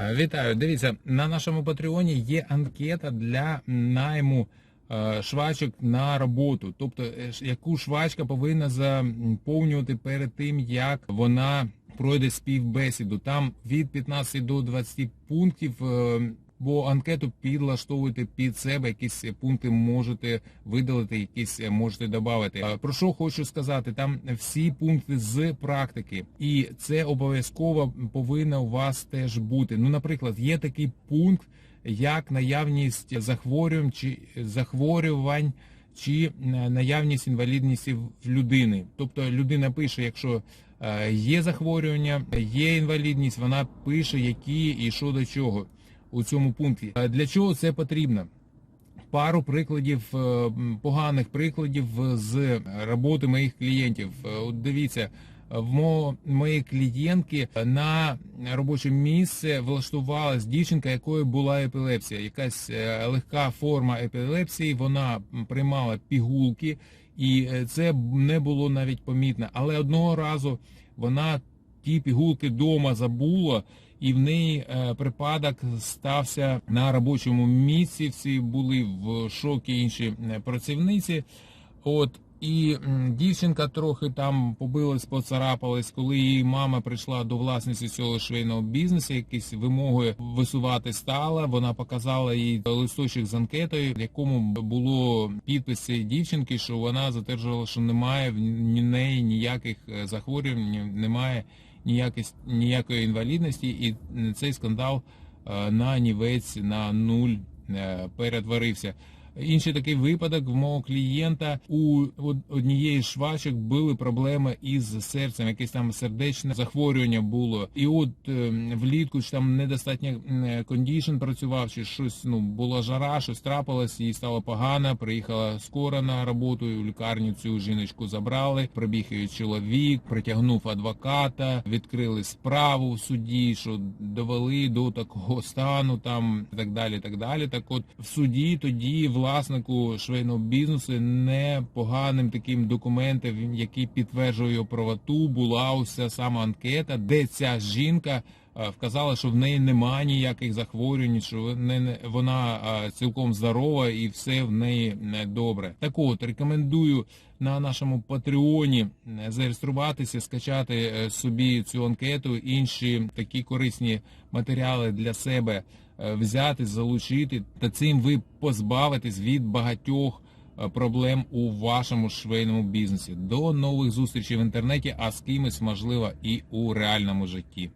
Е, Вітаю. Дивіться, на нашому Патреоні є анкета для найму е, швачок на роботу. Тобто, е, яку швачка повинна заповнювати перед тим, як вона пройде співбесіду. Там від 15 до 20 пунктів. Бо анкету підлаштовуйте під себе, якісь пункти можете видалити, якісь можете додати. Е, Про що хочу сказати? Там всі пункти з практики, і це обов'язково повинно у вас теж бути. Ну, наприклад, є такий пункт, як наявність захворювань чи захворювань. Чи наявність інвалідності в людини, тобто людина пише, якщо е, є захворювання, є інвалідність, вона пише, які і що до чого у цьому пункті. Е, Для чого це потрібно? Пару прикладів, е, поганих прикладів з роботи моїх клієнтів. Е, От дивіться, в моєї клієнтки на робоче місце влаштувалась дівчинка, якої була епілепсія, якась легка форма епілепсії. Вона приймала пігулки, і це не було навіть помітно. Але одного разу вона ті пігулки вдома забула. І в неї е, припадок стався на робочому місці. Всі були в шокі інші е, працівниці. От і дівчинка трохи там побилась, поцарапалась, коли її мама прийшла до власниці цього швейного бізнесу, якісь вимоги висувати стала. Вона показала їй листочок з анкетою, в якому було підпис цієї дівчинки, що вона затверджувала, що немає в неї ніяких е, захворювань, немає ніякої, ніякої інвалідності, і цей скандал е, на нівець на нуль е, перетворився. Інший такий випадок в мого клієнта у однієї з швачок були проблеми із серцем, якесь там сердечне захворювання було. І от е, влітку ж там недостатньо м, кондішн працював, чи щось ну була жара, щось трапилось, їй стало погано. Приїхала скоро на роботу, в лікарню цю жіночку забрали. Прибіг її чоловік, притягнув адвоката, відкрили справу в суді, що довели до такого стану, там і так далі. Так далі. Так, от в суді тоді власнику швейного бізнесу непоганим таким документом, який підтверджує його правоту, була уся сама анкета, де ця жінка. е, Вказала, що в неї немає ніяких захворювань, що не- не- вона е, цілком здорова і все в неї е, добре. Так от рекомендую на нашому Патреоні зареєструватися, скачати собі цю анкету, інші такі корисні матеріали для себе взяти, залучити, та цим ви позбавитесь від багатьох е, проблем у вашому швейному бізнесі. До нових зустрічей в інтернеті, а з кимось можливо і у реальному житті.